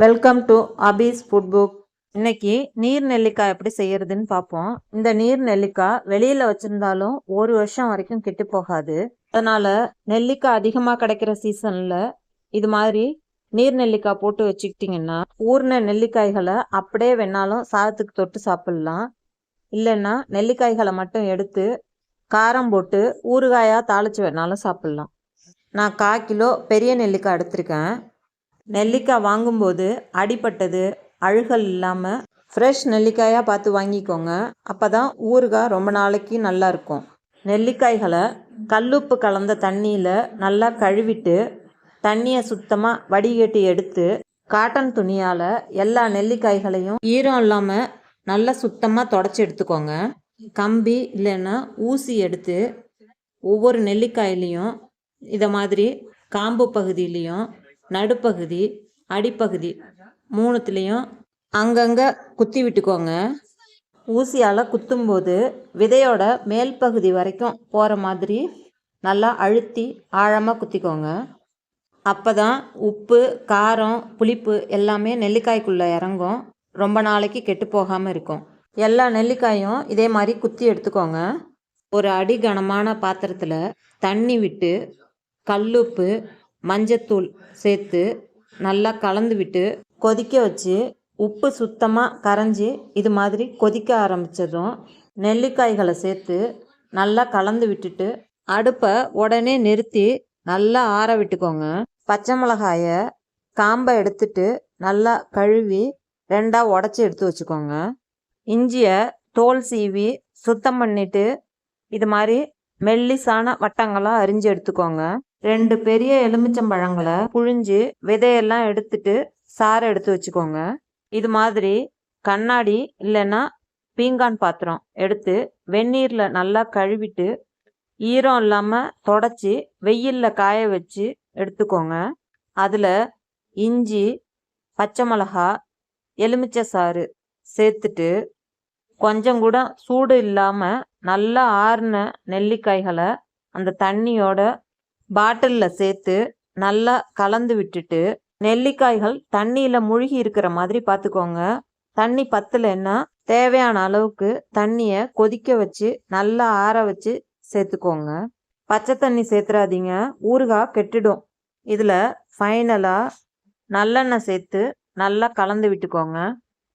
Welcome to Abis food book இன்னைக்கு நீர் நெல்லிக்காய் எப்படி செய்யறதுன்னு பார்ப்போம். இந்த நீர் நெல்லிக்காய் வெளியில வச்சிருந்தாலும் ஒரு வருஷம் வரைக்கும் கெட்டு போகாது. அதனால நெல்லிக்காய் அதிகமாக கிடைக்கிற சீசன்ல இது மாதிரி நீர் நெல்லிக்காய் போட்டு வச்சுக்கிட்டிங்கன்னா ஊர்ன நெல்லிக்காய்களை அப்படியே வேணாலும் சாதத்துக்கு தொட்டு சாப்பிட்லாம். இல்லைன்னா நெல்லிக்காய்களை மட்டும் எடுத்து காரம் போட்டு ஊறுகாயாக தாளிச்சு வேணாலும் சாப்பிட்லாம். நான் கால் கிலோ பெரிய நெல்லிக்காய் எடுத்திருக்கேன். நெல்லிக்காய் வாங்கும்போது அடிப்பட்டது அழுகல் இல்லாமல் ஃப்ரெஷ் நெல்லிக்காயாக பார்த்து வாங்கிக்கோங்க. அப்போ தான் ஊறுகாய் ரொம்ப நாளைக்கு நல்லா இருக்கும். நெல்லிக்காய்களை கல்லுப்பு கலந்த தண்ணியில் நல்லா கழுவிட்டு தண்ணியை சுத்தமாக வடிகட்டி எடுத்து காட்டன் துணியால் எல்லா நெல்லிக்காய்களையும் ஈரம் இல்லாமல் நல்லா சுத்தமாக தொடச்சி எடுத்துக்கோங்க. கம்பி இல்லைன்னா ஊசி எடுத்து ஒவ்வொரு நெல்லிக்காயிலையும் இதை மாதிரி காம்பு பகுதியிலையும் நடுப்பகுதி அடிப்பகுதி மூணுத்துலேயும் அங்கங்கே குத்தி விட்டுக்கோங்க. ஊசியால் குத்தும்போது விதையோட மேல் பகுதி வரைக்கும் போகிற மாதிரி நல்லா அழுத்தி ஆழமாக குத்திக்கோங்க. அப்போ தான் உப்பு காரம் புளிப்பு எல்லாமே நெல்லிக்காய்க்குள்ளே இறங்கும். ரொம்ப நாளைக்கு கெட்டு போகாமல் இருக்கும். எல்லா நெல்லிக்காயும் இதே மாதிரி குத்தி எடுத்துக்கோங்க. ஒரு அடி கனமான பாத்திரத்தில் தண்ணி விட்டு கல்லுப்பு மஞ்சத்தூள் சேர்த்து நல்லா கலந்து விட்டு கொதிக்க வச்சு உப்பு சுத்தமாக கரைஞ்சி இது மாதிரி கொதிக்க ஆரம்பித்ததும் நெல்லிக்காய்களை சேர்த்து நல்லா கலந்து விட்டுட்டு அடுப்பை உடனே நிறுத்தி நல்லா ஆற விட்டுக்கோங்க. பச்சை மிளகாயை காம்பை எடுத்துட்டு நல்லா கழுவி ரெண்டாக உடச்சி எடுத்து வச்சுக்கோங்க. இஞ்சியை தோல் சீவி சுத்தம் பண்ணிவிட்டு இது மாதிரி மெல்லிசான வட்டங்களாக அரிஞ்சு எடுத்துக்கோங்க. ரெண்டு பெரிய எலுமிச்சம்பழங்களை புழிஞ்சு விதையெல்லாம் எடுத்துட்டு சாறை எடுத்து வச்சுக்கோங்க. இது மாதிரி கண்ணாடி இல்லைன்னா பீங்கான் பாத்திரம் எடுத்து வெந்நீரில் நல்லா கழுவிட்டு ஈரம் இல்லாமல் தொடச்சி வெயிலில் காய வச்சு எடுத்துக்கோங்க. அதில் இஞ்சி பச்சை மிளகா எலுமிச்சை சாறு சேர்த்துட்டு கொஞ்சம் கூட சூடு இல்லாமல் நல்லா ஆறின நெல்லிக்காய்களை அந்த தண்ணியோட பாட்டிலில் சேர்த்து நல்லா கலந்து விட்டுட்டு நெல்லிக்காய்கள் தண்ணியில் முழுகி இருக்கிற மாதிரி பார்த்துக்கோங்க தண்ணி பத்தலைன்னா தேவையான அளவுக்கு தண்ணியை கொதிக்க வச்சு நல்லா ஆற வச்சு சேர்த்துக்கோங்க. பச்சை தண்ணி சேர்த்துறாதீங்க. ஊறுகாய் கெட்டுடும். இதில் ஃபைனலாக நல்லெண்ணெய் சேர்த்து நல்லா கலந்து விட்டுக்கோங்க.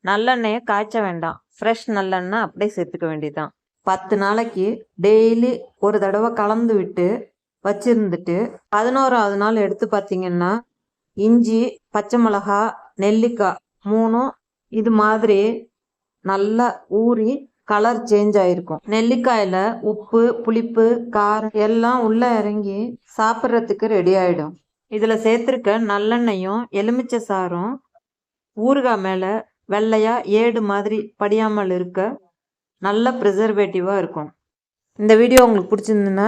நல்லெண்ணெயை காய்ச்ச வேண்டாம். ஃப்ரெஷ் நல்லெண்ணெய் அப்படியே சேர்த்துக்க வேண்டியதுதான். பத்து நாளைக்கு டெய்லி ஒரு தடவை கலந்து விட்டு வச்சிருந்துட்டு பதினோராவது நாள் எடுத்து பார்த்தீங்கன்னா இஞ்சி பச்சை மிளகா நெல்லிக்காய் மூணும் இது மாதிரி நல்லா ஊறி கலர் சேஞ்ச் ஆயிருக்கும். நெல்லிக்காயில் உப்பு புளிப்பு காரம் எல்லாம் உள்ளே இறங்கி சாப்பிட்றதுக்கு ரெடி ஆகிடும் இதில் சேர்த்துருக்க நல்லெண்ணெயும் எலுமிச்சை சாரும் ஊறுகாய் மேலே வெள்ளையாக ஏடு மாதிரி படியாமல் இருக்க நல்ல ப்ரிசர்வேட்டிவா இருக்கும். இந்த வீடியோ உங்களுக்கு பிடிச்சிருந்துன்னா